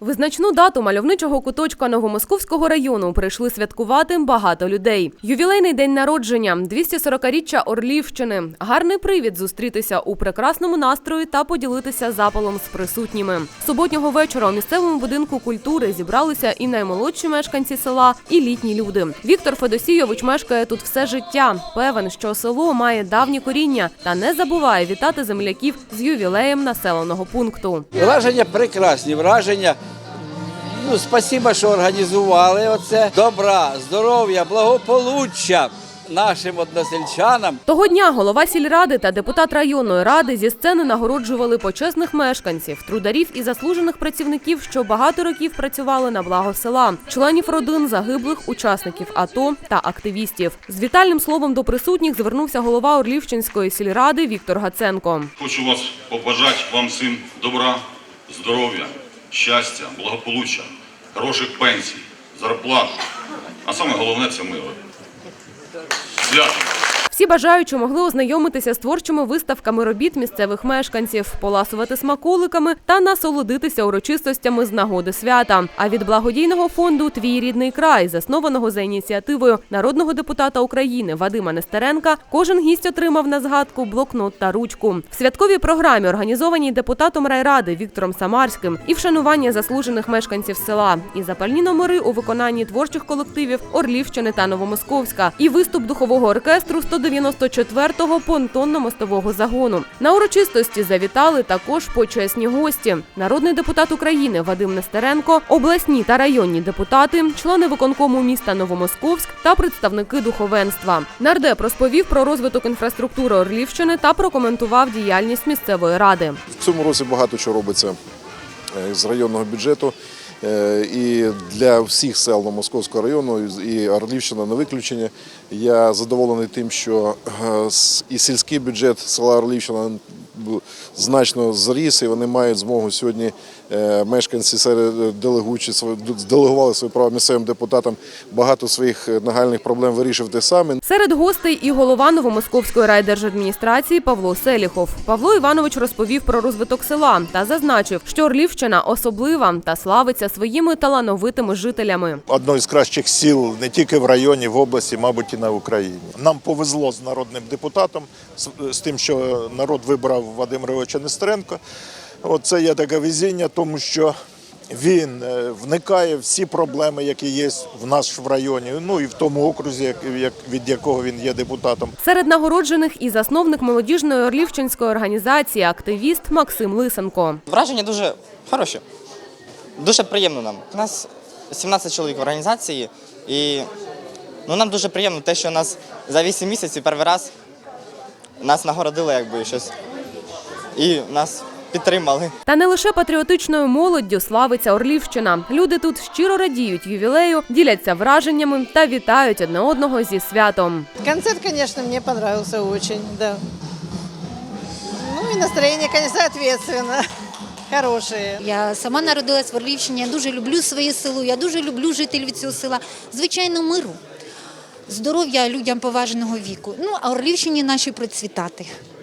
Визначну дату мальовничого куточка Новомосковського району прийшли святкувати багато людей. Ювілейний день народження, 240-річчя Орлівщини. Гарний привід зустрітися у прекрасному настрої та поділитися запалом з присутніми. Суботнього вечора у місцевому будинку культури зібралися і наймолодші мешканці села, і літні люди. Віктор Федосійович мешкає тут все життя. Певен, що село має давні коріння та не забуває вітати земляків з ювілеєм населеного пункту. Враження прекрасні, враження. Ну, спасіба, що організували оце. Добра, здоров'я, благополуччя нашим односельчанам. Того дня голова сільради та депутат районної ради зі сцени нагороджували почесних мешканців, трударів і заслужених працівників, що багато років працювали на благо села, членів родин загиблих учасників АТО та активістів. З вітальним словом до присутніх звернувся голова Орлівщинської сільради Віктор Гаценко. Хочу вас побажати вам всім добра, здоров'я, щастя, благополуччя, хороших пенсій, зарплат. А саме головне це мило. Свято! Всі бажаючі могли ознайомитися з творчими виставками робіт місцевих мешканців, поласувати смаколиками та насолодитися урочистостями з нагоди свята. А від благодійного фонду Твій рідний край, заснованого за ініціативою народного депутата України Вадима Нестеренка, кожен гість отримав на згадку блокнот та ручку. В святковій програмі, організованій депутатом райради Віктором Самарським, і вшанування заслужених мешканців села, і запальні номери у виконанні творчих колективів Орлівщини та Новомосковська, і виступ духового оркестру 194-го понтонно-мостового загону. На урочистості завітали також почесні гості: народний депутат України Вадим Нестеренко, обласні та районні депутати, члени виконкому міста Новомосковськ та представники духовенства. Нардеп розповів про розвиток інфраструктури Орлівщини та прокоментував діяльність місцевої ради. В цьому році багато чого робиться е, з районного бюджету. Е, І для всіх сел Московського району і Орлівщина на виключення. Я задоволений тим, що е, і сільський бюджет села Орлівщина значно зріс, і вони мають змогу сьогодні мешканці серед делегуючи делегували свої права місцевим депутатам багато своїх е, нагальних проблем вирішувати самі. Серед гостей і голова Новомосковської райдержадміністрації Павло Селіхов. Павло Іванович розповів про розвиток села та зазначив, що Орлівщина особлива та славиться своїми талановитими жителями. одно із кращих сіл не тільки в районі, в області, мабуть, і на Україні. Нам повезло з народним депутатом, з, з тим, що народ вибрав Вадима Григоровича Нестеренка. От це є таке везіння, тому що він е, вникає в всі проблеми, які є в нас в районі, ну і в тому окрузі, як, як, від якого він є депутатом. Серед нагороджених і засновник молодіжної орлівчинської організації, активіст Максим Лисенко. Враження дуже хороші. Дуже приємно нам. У нас 17 чоловік в організації, і ну, нам дуже приємно те, що нас за 8 місяців перший раз нас нагородили якби щось. І нас підтримали. Та не лише патріотичною молоддю славиться Орлівщина. Люди тут щиро радіють ювілею, діляться враженнями та вітають одне одного зі святом. Концерт, конечно, мне понравился очень, да. Ну и настроение, конечно, ответственно. Хорошее. Я сама народилась в Орлівщині, я дуже люблю своє село, я дуже люблю жителів цього села. Звичайно, миру, здоров'я людям поважного віку. Ну, а Орлівщині нашій процвітати.